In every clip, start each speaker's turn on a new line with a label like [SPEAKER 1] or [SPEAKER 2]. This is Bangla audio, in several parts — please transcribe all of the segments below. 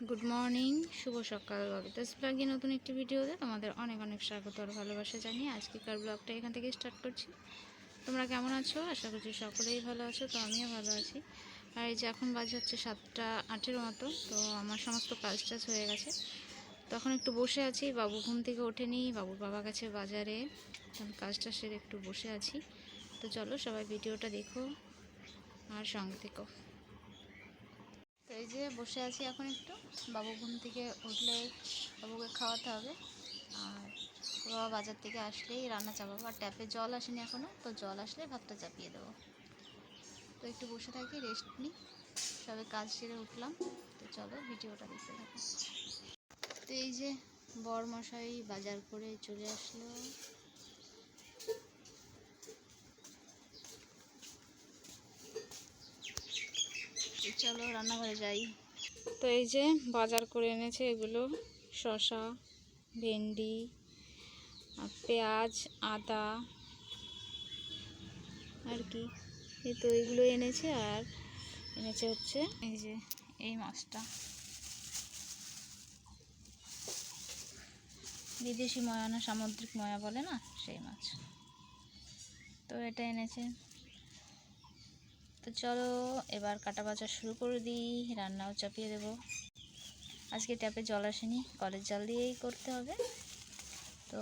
[SPEAKER 1] গুড মর্নিং শুভ সকাল ববিতাস ব্লগে নতুন একটি ভিডিওতে তোমাদের অনেক অনেক স্বাগত আর ভালোবাসা জানিয়ে আজকেকার ব্লগটা এখান থেকে স্টার্ট করছি। তোমরা কেমন আছো? আশা করছি সকলেই ভালো আছো, তো আমিও ভালো আছি। আর এই যে এখন বাজে হচ্ছে সাতটা আটের মতো, তো আমার সমস্ত কাজ টাজ হয়ে গেছে। তখন একটু বসে আছি, বাবু ঘুম থেকে ওঠেনি, বাবুর বাবা কাছে বাজারে। কাজটা সেরে একটু বসে আছি। তো চলো সবাই ভিডিওটা দেখো আর সঙ্গে থেকো। এই যে বসে আছি এখন একটু। বাবু ঘুম থেকে উঠলে বাবুকে খাওয়াতে হবে। আর বাবা বাজার থেকে আসলেই রান্না চাপাবো। আর ট্যাপে জল আসেনি এখনও তো জল আসলে ভাতটা চাপিয়ে দেবো। তো একটু বসে থাকি রেস্ট নিই। সবে কাজ সেরে উঠলাম। তো চলো ভিডিওটা দেখতে থাকো। তো এই যে বর মশাই বাজার করে চলে আসলো। চলো রান্নাঘরে যাই। তো এই যে বাজার করে এনেছে এগুলো, শসা, ভেন্ডি পেঁয়াজ, আদা, আর কি। এই তো এইগুলো এনেছে আর এনেছে হচ্ছে এই যে এই মাছটা। বিদেশি ময়া না সামুদ্রিক ময়া বলে না, সেই মাছ। তো এটা এনেছে। তো চলো, এবার কাটা বাজা শুরু করে দিই। রান্নাও চাপিয়ে দেব। আজকে ট্যাপে জল আসেনি, কলের জল দিয়েই করতে হবে। তো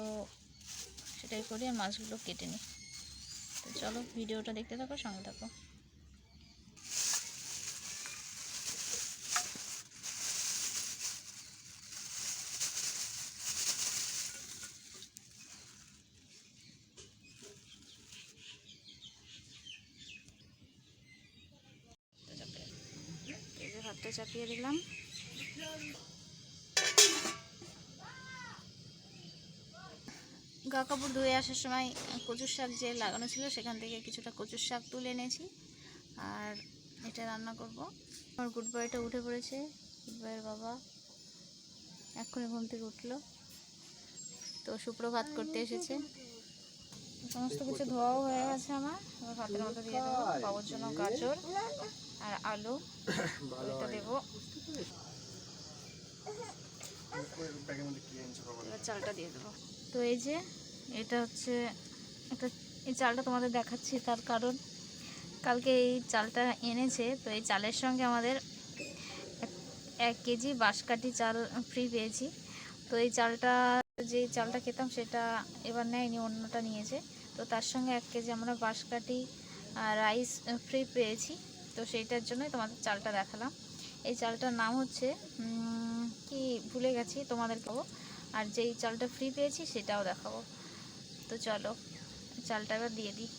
[SPEAKER 1] সেটাই করি আর মাছগুলো কেটে নিই। তো চলো, ভিডিওটা দেখতে থাকো, সঙ্গে থাকো। ভাতটা চাপিয়ে দিলাম। গা ধুয়ে আসার সময় কচুর শাক যে লাগানো ছিল, সেখান থেকে কিছুটা কচুর শাক তুলে এনেছি। আর এটা রান্না করব। আমার গুড বয়টা উঠে পড়েছে। গুড বয়ের বাবা এক্ষুনি ঘুম থেকে উঠল। তো সুপ্রভাত করতে এসেছে। সমস্ত কিছু ধোয়াও হয়ে গেছে আমার। ভাতের মতো দিয়ে দেবো বাবুর জন্য গাজর আর আলু। এটা দেবো। চালটা দিয়ে দেবো। তো এই যে, এটা হচ্ছে একটা এই চালটা তোমাদের দেখাচ্ছি তার কারণ। কালকে এই চালটা এনেছে, তো এই চালের সঙ্গে আমাদের এক কেজি বাঁশকাঠি চাল ফ্রি পেয়েছি। তো এই চালটা যে চালটা খেতাম সেটা এবার নেয়নি, অন্যটা নিয়েছে। তো তার সঙ্গে এক কেজি আমরা বাঁশকাঠি রাইস ফ্রি পেয়েছি। তো সেইটার জন্যই তোমাদের চালটা দেখালাম। এই চালটার নাম হচ্ছে কি ভুলে গেছি, তোমাদের খাব আর যেই চালটা ফ্রি পেয়েছি সেটাও দেখাবো। তো চলো, চালটা এবার দিয়ে দিই।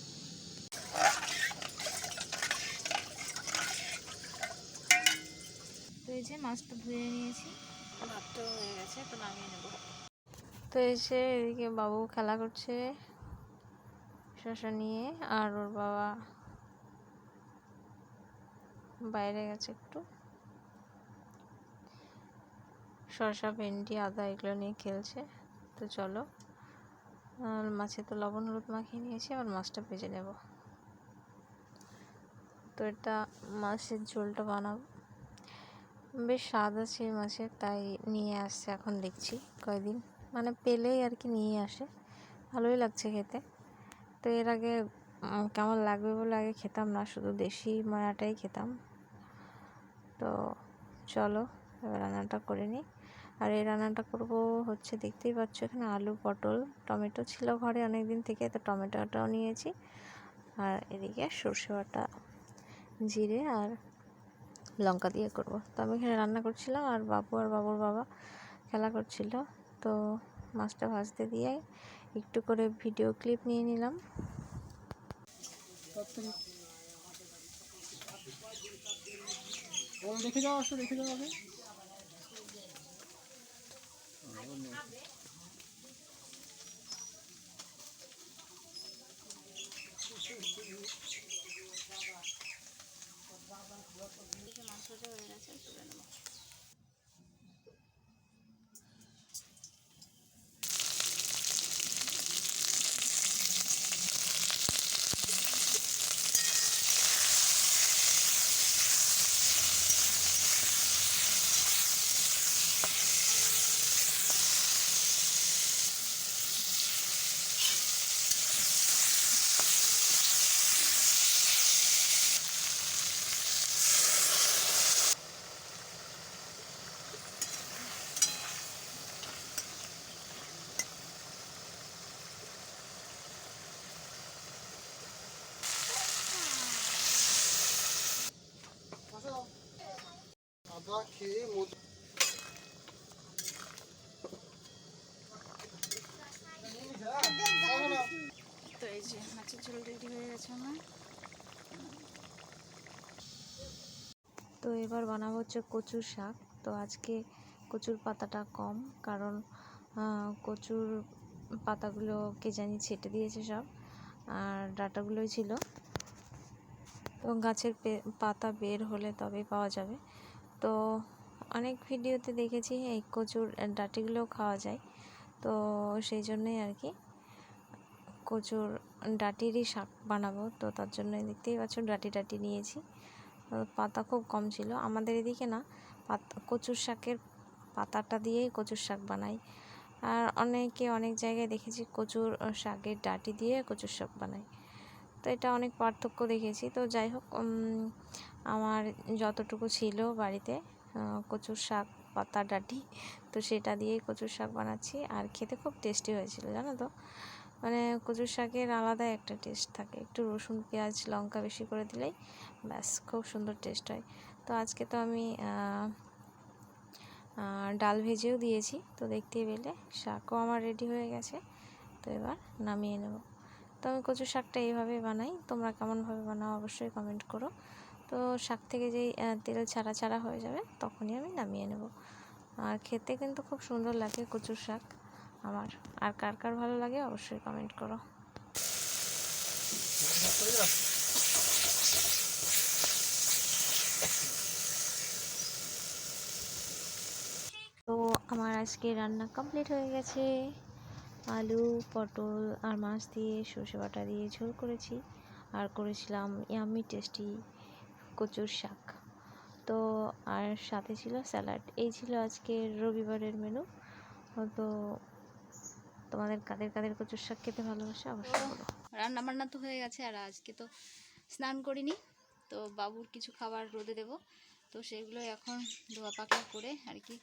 [SPEAKER 1] তো এই যে মাছটা ধুয়ে নিয়েছি। ভাতটাও হয়ে গেছে তো নামিয়ে নেব। তো এসে এদিকে বাবু খেলা করছে, শশা নিয়ে, আর ওর বাবা বাইরে গেছে একটু। শসা ভেন্ডি, আদা এগুলো নিয়ে খেলছে। তো চলো মাছে তো লবণ, হলুদ মাখিয়ে নিয়েছি আবার মাছটা ভেজে নেব। তো এটা মাছের ঝোলটা বানাবো। বেশ স্বাদ আছে মাছের, তাই নিয়ে আসছে, এখন দেখছি কয়দিন। মানে পেলেই আর কি নিয়ে আসে। ভালোই লাগছে খেতে। তো এর আগে কেমন লাগবে বলে আগে খেতাম না, শুধু দেশি ময়াটাই খেতাম। তো চলো, এবার রান্নাটা করে নিই। আর এই রান্নাটা করব হচ্ছে, দেখতেই পাচ্ছ এখানে আলু, পটল, টমেটো ছিল ঘরে অনেক দিন থেকে, তো টমেটোটাও নিয়েছি। আর এদিকে সর্ষে বাটা, জিরে আর লঙ্কা দিয়ে করব। তো আমি এখানে রান্না করছিলাম আর বাবু আর বাবুর বাবা খেলা করছিল। তো মাছটা ভাজতে দিয়ে একটু করে ভিডিও ক্লিপ নিয়ে নিলাম।
[SPEAKER 2] রেখে যাও আসো রেখে যাও আগে।
[SPEAKER 1] মাছ হয়ে গেছে তুলে নেব তো এই যে মাছের ঝোল রেডি হয়ে গেছে আমার। তো এবার বানাবো হচ্ছে কচুর শাক। তো আজকে কচুর পাতাটা কম, কারণ কচুর পাতাগুলো কে জানি ছেটে দিয়েছে সব, আর ডাটাগুলোই ছিল। তো গাছের পাতা বের হলে তবে পাওয়া যাবে। তো অনেক ভিডিওতে দেখেছি এই কচুর ডাটিগুলো খাওয়া যায়। তো সেই জন্যই আর কি। কচুর ডাটিরই শাক বানাবো, তো তার জন্য দেখতেই পাচ্ছ ডাটি ডাটি নিয়েছি। পাতা খুব কম ছিল। আমাদের এদিকে না, পাতা, কচুর শাকের পাতাটা দিয়েই কচুর শাক বানাই। আর অনেকে অনেক জায়গায় দেখেছি কচুর শাকের ডাটি দিয়ে কচুর শাক বানায়। তো এটা অনেক পার্থক্য দেখেছি। তো যাই হোক আমার যতটুকু ছিল বাড়িতে কচুর শাক, পাতা, ডাটি, তো সেটা দিয়েই কচুর শাক বানাচ্ছি। আর খেতে খুব টেস্টি হয়েছিল, জানো তো? মানে কচুর শাকের আলাদা একটা টেস্ট থাকে। একটু রসুন, পেঁয়াজ, লঙ্কা বেশি করে দিলেই ব্যাস, খুব সুন্দর টেস্ট হয়। তো আজকে তো আমি ডাল ভেজেও দিয়েছি। তো দেখতে পেলে শাকও আমার রেডি হয়ে গেছে। তো এবার নামিয়ে নেব। তো আমি কচু শাকটা এইভাবে বানাই। তোমরা কেমনভাবে বানাও অবশ্যই কমেন্ট করো। তো শাক থেকে যেই তেল ছাড়া ছাড়া হয়ে যাবে, তখনই আমি নামিয়ে নেব। আর খেতে কিন্তু খুব সুন্দর লাগে কচুর শাক। আমার। আর কার কার ভালো লাগে অবশ্যই কমেন্ট করো। তো আমার আজকে রান্না কমপ্লিট হয়ে গেছে। আলু, পটল আর মাছ দিয়ে সর্ষে বাটা দিয়ে ঝোল করেছি। আর করেছিলাম ইয়ামি টেস্টি কচুর শাক। তো আর সাথে ছিল স্যালাড এই ছিল আজকে রবিবারের মেনু তো তোমাদের কাদের কাদের কচুর শাক খেতে ভালোবাসে অবশ্যই বলো। রান্না বান্না তো হয়ে গেছে আর আজকে তো স্নান করিনি তো বাবুর কিছু খাবার রোদে দেব। তো সেগুলো এখন ধোয়া পাকা করে আর কি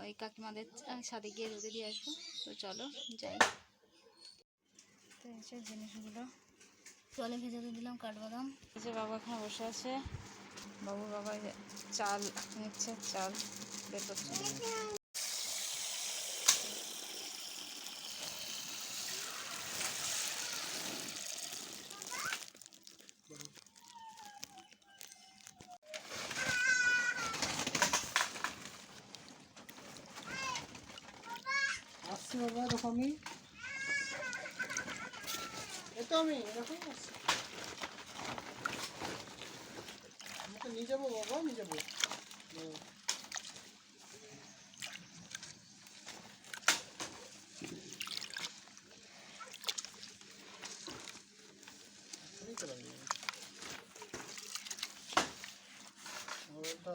[SPEAKER 1] ওই কাকিমাদের ছাদে গিয়ে রোদে দিয়ে আসব। তো চলো যাই। তো এই যে জিনিসগুলো জলে ভেজাতে দিলাম কাঠবাদাম। এই যে বাবা এখানে বসে আছে বাবুর বাবা চাল নিচ্ছে চাল বের করছে
[SPEAKER 2] আসছে বাবা এরকমই এতো আমি এরকমই আসছে আমাকে নিয়ে যাব বাবা নিয়ে যাব হুম। এই তো লাগবে। মোবাইলটা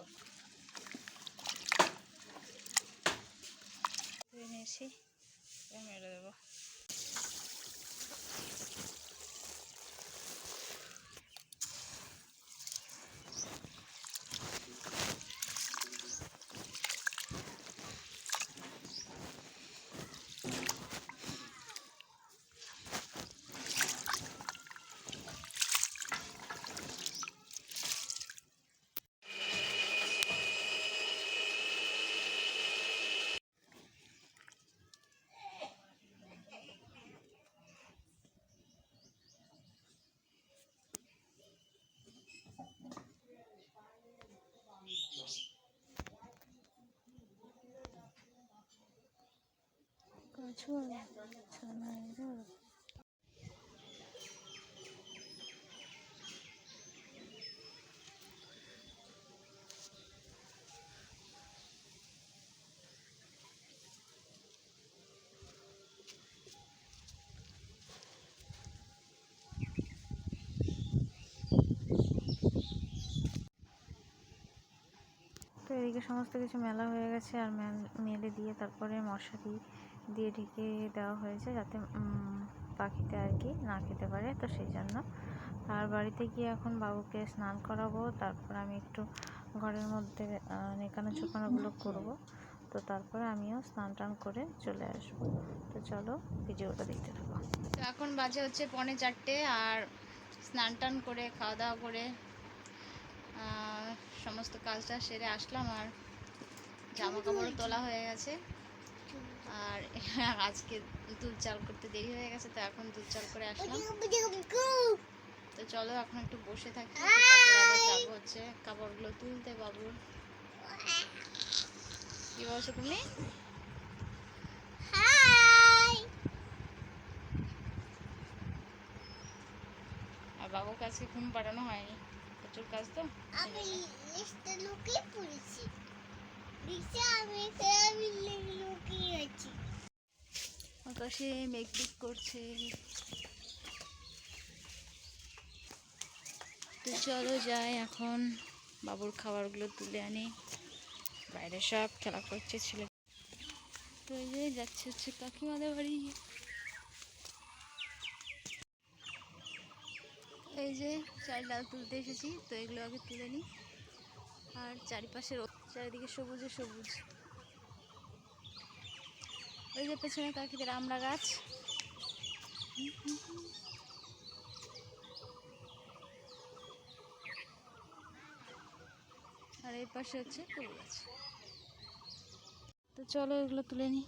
[SPEAKER 1] তুলে নিয়েছি এবার মেরে দেবো তো এদিকে সমস্ত কিছু মেলা হয়ে গেছে আর মেল- মেলে দিয়ে তারপরে মশারি দিয়ে ঢেকে দেওয়া হয়েছে যাতে পাখিতে আর কি না খেতে পারে, তো সেই জন্য। আর বাড়িতে গিয়ে এখন বাবুকে স্নান করাবো, তারপর আমি একটু ঘরের মধ্যে নেকানো চোকানোগুলো করব, তো তারপরে আমিও স্নান টান করে চলে আসব। তো চলো ভিডিওটা দেখতে থাকো। তো এখন বাজে হচ্ছে পৌনে চারটে, আর স্নান টান করে, খাওয়া দাওয়া করে সমস্ত কাজটা সেরে আসলাম, আর জামা কাপড় তোলা হয়ে গেছে। আর আজকে দুধ চাল করতে দেরি হয়ে গেছে তো এখন দুধ চাল করে আসলাম। তো চলো এখন একটু বসে থাকি তারপরে আবার যাব হচ্ছে কাপড়গুলো তুলতে বাবুর। কি বলছো তুমি? আর বাবুর কাছে ঘুম পাঠানো হয়নি প্রচুর কাজ তো।
[SPEAKER 3] আমি লিস্টে লুকিয়ে পড়েছি লিস্টে আমি আমি লুকিয়ে আছি
[SPEAKER 1] আকাশে মেঘ মেঘ করছে। তো চলো যাই এখন বাবুর খাবারগুলো তুলে আনি। বাইরে সব খেলা করছে ছেলে। তো এই যে যাচ্ছে হচ্ছে কাকিমাদের বাড়ি। এই যে চাল ডাল তুলতে এসেছি, তো এগুলো আগে তুলে নিই। আর চারিপাশে রোদ- চারিদিকে সবুজে সবুজ। ওই যে পেছনে কাকিদের আমরা গাছ। আর এই পাশে হচ্ছে গাছ। তো চলো এগুলো তুলে নিই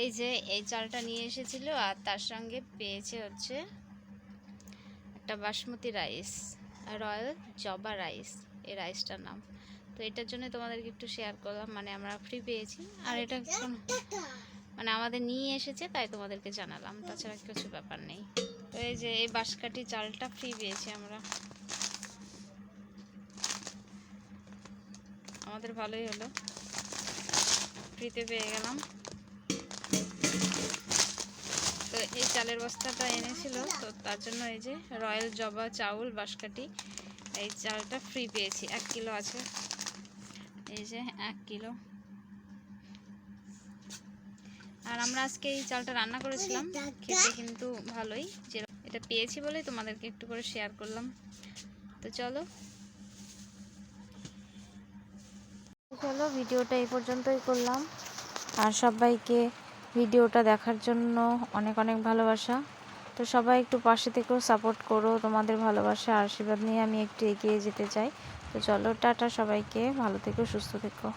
[SPEAKER 1] এই যে এই চালটা নিয়ে এসেছিল আর তার সঙ্গে পেয়েছে হচ্ছে একটা basmati rice, royal Joba rice, এই রাইসটার নাম। তো এটার জন্য তোমাদেরকে একটু শেয়ার করলাম মানে আমরা ফ্রি পেয়েছি। আর এটা মানে আমাদের নিয়ে এসেছে, তাই তোমাদেরকে জানালাম, তাছাড়া কিছু ব্যাপার নেই। তো এই যে এই বাঁশকাঠি চালটা ফ্রি পেয়েছি আমরা। আমাদের ভালোই হলো। ফ্রিতে পেয়ে গেলাম। এই চালের বস্তাটা এনেছিল। তো তার জন্য এই যে রয়্যাল জবা চাউল বাঁশকাঠি এই চালটা ফ্রি পেয়েছি। এক কিলো আছে। এই যে এক কিলো। আর আমরা আজকে এই চালটা রান্না করেছিলাম। খেতে কিন্তু ভালোই। যে এটা পেয়েছি বলে তোমাদেরকে একটু করে শেয়ার করলাম। তো চলো। চলো ভিডিওটা এই পর্যন্তই করলাম। আর সবাইকে ভিডিওটা দেখার জন্য অনেক অনেক ভালোবাসা। তো সবাই একটু পাশে থেকেও সাপোর্ট করো তোমাদের ভালোবাসা আশীর্বাদ নিয়ে আমি একটু এগিয়ে যেতে চাই। তো চলো, টাটা সবাইকে, ভালো থেকো, সুস্থ থেকো।